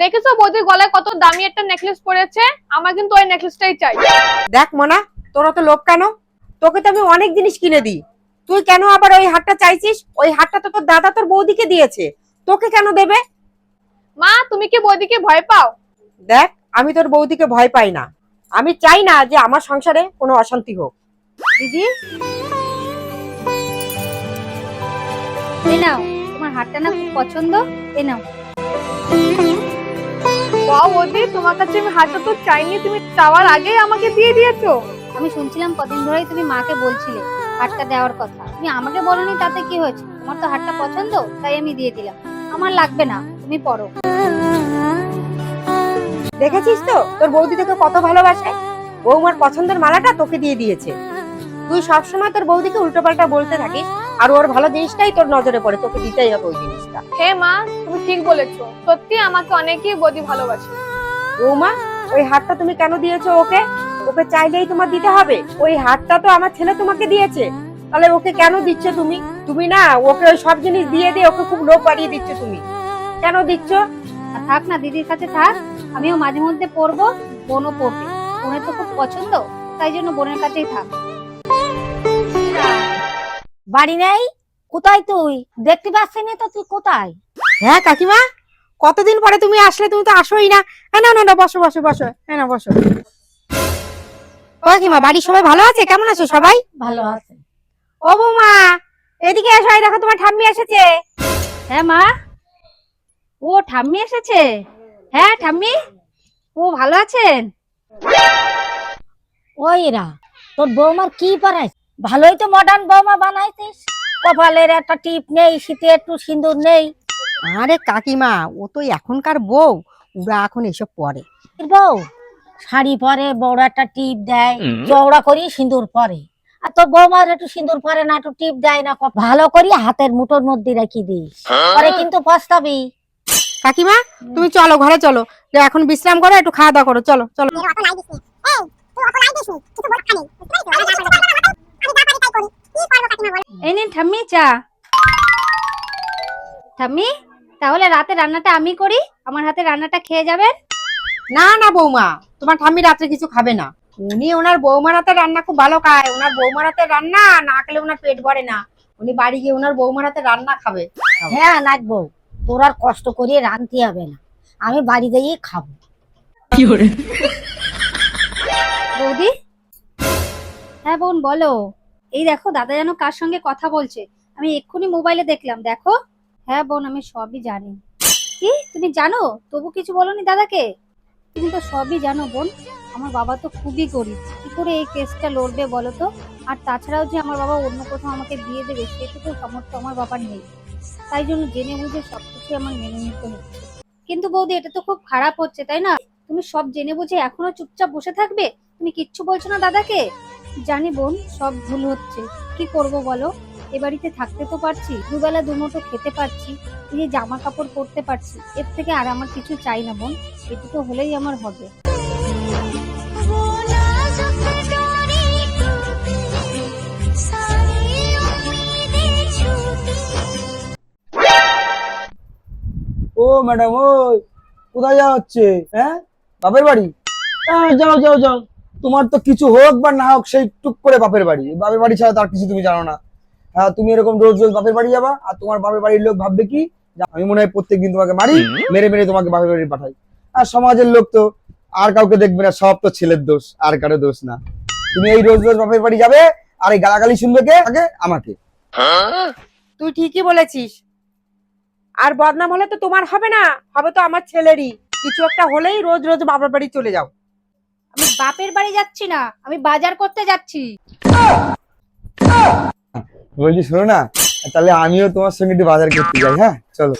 দেখেছ বৌদির গলায় কত দামি একটা নেকলেস পরেছে? আমার কিন্তু ওই নেকলেসটাই চাই। দেখ মনা তোরা তো লোভ কেন? তোকে তো আমি অনেক জিনিস কিনে দিই। তুই কেন আবার ওই হারটা চাইছিস? ওই হারটা তো তোর দাদা তোর বৌদিকে দিয়েছে। তোকে কেন দেবে? মা তুমি কি বৌদিকে ভয় পাও? দেখ আমি তোর বৌদিকে ভয় পাই না। আমি চাই না যে আমার সংসারে কোনো অশান্তি হোক। দিদি? এই নাও তোমার হাতটা না খুব পছন্দ? এই নাও। তোমার কাছে আমি হাতটা তো চাইনি তুমি চাওয়ার আগেই আমাকে দিয়ে দিয়েছ। আমি শুনছিলাম কদিন ধরেই তুমি মাকে বলছিলে হাটটা দেওয়ার কথা। তুমি আমাকে বলনি তাতে কি হয়েছে? তোমার তো হাটটা পছন্দ তাই আমি দিয়ে দিলাম। আমার লাগবে না তুমি পড়ো। দেখেছিস তো? তোর বৌদি তোকে কত ভালোবাসে? বৌমার পছন্দের মালাটা তোকে দিয়ে দিয়েছে। তুই সবসময় তোর বৌদিকে উল্টোপাল্টা বলতে থাকিস আর ওর ভালো জিনিসটাই তোর নজরে পড়ে তোকে দিতেই হবে ওই জিনিসটা। হে মা তুমি ঠিক বলেছ। সত্যি আমাকে অনেকেই বৌদি ভালোবাসে। বৌমা ওই হারটা তুমি কেন দিয়েছ ওকে? ওকে চাইলেই তোমার দিতে হবে। ওই হারটা তো আমার ছেলে তোমাকে দিয়েছে। তাহলে ওকে কেন দিচ্ছ তুমি? তুমি না ওকে ওই সব জিনিস দিয়ে দিয়ে ওকে খুব লোভ বাড়িয়ে দিচ্ছ তুমি। কেন দিচ্ছ? থাক না দিদির কাছে থাক। আমিও মাঝে মধ্যে পড়ব বোনও পড়বে। বোনের তো খুব পছন্দ তাই জন্য বোনের কাছেই থাক। বাড়ি নেই? কোথায় তুই? দেখতে পাচ্ছি না তো তুই কোথায়? হ্যাঁ কাকিমা? কতদিন পরে তুমি আসলে? তুমি তো আসোই না। হ্যাঁ না না না বসো বসো বসো। হ্যাঁ না বসো। ও কাকিমা বাড়ির সবাই ভালো আছে? কেমন আছো সবাই? ভালো আছে। ও বৌমা এদিকে এসো এই দেখো তোমার ঠাম্মি এসেছে। হ্যাঁ মা? ও ঠাম্মি এসেছে? হ্যাঁ ঠাম্মি? ও ভালো আছেন? ওই রা তোর বৌমার কি পারাইস ভালোই তো মডার্ন বৌমা বানাইছিস। কপালের একটা টিপ নেই শীতে একটু সিঁদুর নেই। আরে কাকিমা ও তো এখনকার বউ। ওরা এখন এসব পরে। বউ শাড়ি পরে বড় একটা টিপ দেয় চওড়া করি সিঁদুর পরে। আর তোর বৌমার একটু সিঁদুর পরে না একটু টিপ দেয় না ভালো করি হাতের মুঠোর মধ্যে রেখে দিস। পরে কিন্তু পস্তাবি। কাকিমা তুমি চলো ঘরে চলো। যে এখন বিশ্রাম করো একটু খাওয়া দাওয়া করো। চলো চলো। এই নিন ঠাম্মি চা। ঠাম্মি? তাহলে রাতে রান্নাটা আমি করি? আমার হাতে রান্নাটা খেয়ে যাবেন? না না বৌমা। তোমার ঠাম্মি রাত্রে কিছু খাবে না। উনি ওনার বৌমার হাতে রান্না খুব ভালো খায়। ওনার বৌমার হাতে রান্না না খেলে ওনার পেট ভরে না। উনি বাড়ি গিয়ে ওনার বৌমার হাতে রান্না খাবে। হ্যাঁ নাচবো তোর আর কষ্ট করিয়ে রাঁধতে হবে না। আমি বাড়ি গিয়ে খাব। বৌদি? হ্যাঁ বোন বলো। এই দেখো দাদা যেন কার সঙ্গে কথা বলছে। আমি এক্ষুনি মোবাইলে দেখলাম। দেখো। হ্যাঁ বোন, আমি সবই জানি। কি? তুমি জানো? তবু কিছু বলনি দাদাকে? তুমি তো সবই জানো বোন, আমার বাবা তো খুবই গরিব। কি করে এই কেসটা লড়বে বলো তো? আর তাছাড়াও যে আমার বাবা অন্য কোথাও আমাকে দিয়ে দেবে, সেটুকু সামর্থ্য আমার বাবার নেই। তাই জন্য জেনে বুঝে সবকিছু আমার মেনে নিতে হচ্ছে। কিন্তু বৌদি, এটা তো খুব খারাপ হচ্ছে, তাই না? তুমি সব জেনে বুঝে এখনও চুপচাপ বসে থাকবে? তুমি কিচ্ছু বলছো না দাদাকে? জানি বোন, সব ভুল হচ্ছে। কি করব বলো? এ বাড়িতে থাকতে তো পারছি দুবেলা দুমুঠো খেতে পারছি এই যে জামা কাপড় পরতে পারছি এর থেকে আর আমার কিছু চাই না বোন এটুকু হলেই আমার হবে। ও ম্যাডাম ওই কোথায় যাওয়া হচ্ছে? হ্যাঁ? বাপের বাড়ি? হ্যাঁ যাও যাও যাও। তোমার তো কিছু হোক বা না হোক সেই টুক করে বাপের বাড়ি। বাপের বাড়ি ছাড়া তার কিছু তুমি জানো না। তুমি এরকম রোজ রোজ বাপের বাড়ি যাবা আর তোমার বাপের বাড়ির লোক ভাববে কি? আমি মনে হয় প্রত্যেকদিন তোমাকে মারি মেরে মেরে তোমাকে বাপের বাড়ি পাঠাই। আর সমাজের লোক তো আর কাউকে দেখবে না সব তো ছেলের দোষ আর কারও দোষ না। তুমি এই রোজ রোজ বাপের বাড়ি যাবে আর এই গালাগালি শুনবে কে? আগে আমাকে। তুই ঠিকই বলেছিস। আর বদনাম হলে তো তোমার হবে না হবে তো আমার ছেলেরই। কিছু একটা হলেই রোজ রোজ বাবার বাড়ি চলে যাও। আমি বাপের বাড়ি যাচ্ছি না আমি বাজার করতে যাচ্ছি। বলছি শোনো না তাহলে আমিও তোমার সঙ্গে একটু বাজার করতে যাই হ্যাঁ? চলো।